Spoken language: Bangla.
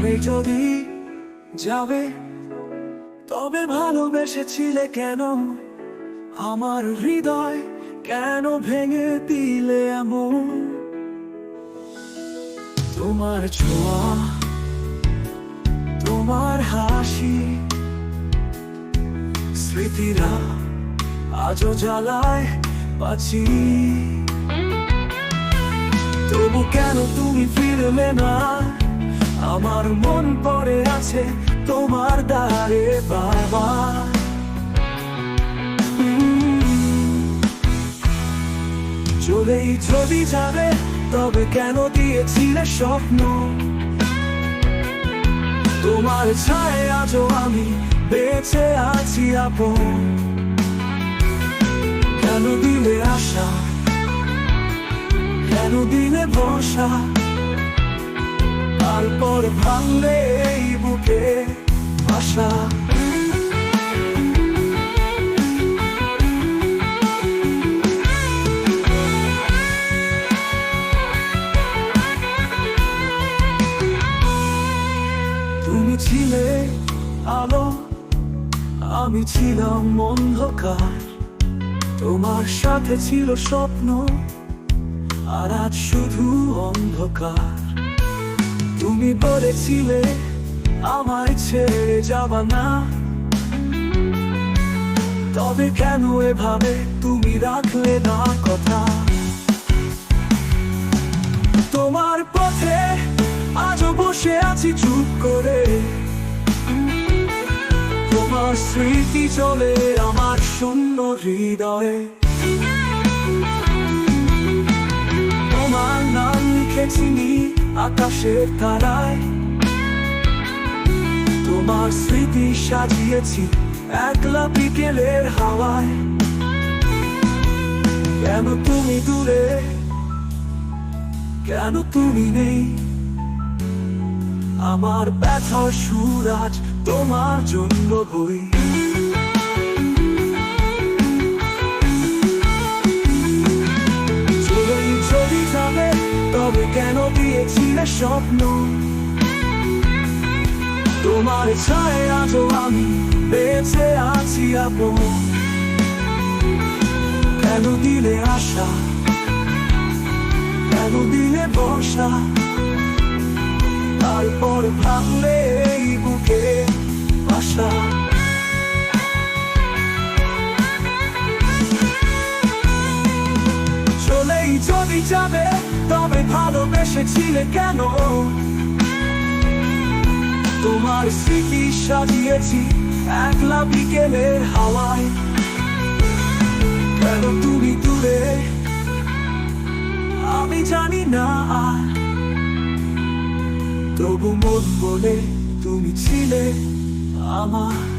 যদি যাবে, তবে ভালোবেসেছিলে কেন? আমার হৃদয় কেন ভেঙে দিলে এমন? তোমার ছোঁয়া, তোমার হাসি, স্মৃতিরা আজও জ্বালায় পাচ্ছি তবু কেন তুমি ফিরলে না? আমার মন পড়ে আছে তোমার দ্বারে বাবা চলেই যদি যাবে, তবে কেন দিয়েছিলে স্বপ্ন? তোমার ছায় আজও আমি বেঁচে আছি আপন। কেন দিলে আশা? কেন দিলে বসা তারপর ভাঙলে এই বুকে আশা তুমি ছিলে আলো, আমি ছিলাম অন্ধকার। তোমার সাথে ছিল স্বপ্ন, আর আজ শুধু অন্ধকার। তুমি বলেছিলে আমায় ছেড়ে যাবা না। তবে কেন এভাবে তুমি রাখলে না কথা? তোমার পথে আজও বসে আছি চুপ করে। তোমার স্মৃতি চলে আমার শূন্য হৃদয়ে। তোমার নাম লিখেছি আকাশের তারায়। তোমার স্মৃতি সাজিয়েছি একলা বিকেলের হাওয়ায়। কেন তুমি দূরে? কেন তুমি নেই? আমার ব্যথা সুর আজ তোমার জন্য বই। স্বপ্ন। তোমার ছায় আজও আমি আছি তারপর ভাঙলে বুকে আশা। চলেই যদি যাবে তবে ভালোবেসেছিলে কেন? তোমার স্মৃতি সাজিয়েছি একলা বিকেলের হাওয়ায়। কেন তুমি দূরে? আমি জানি না। তবু মন বলে তুমি ছিলে আমার।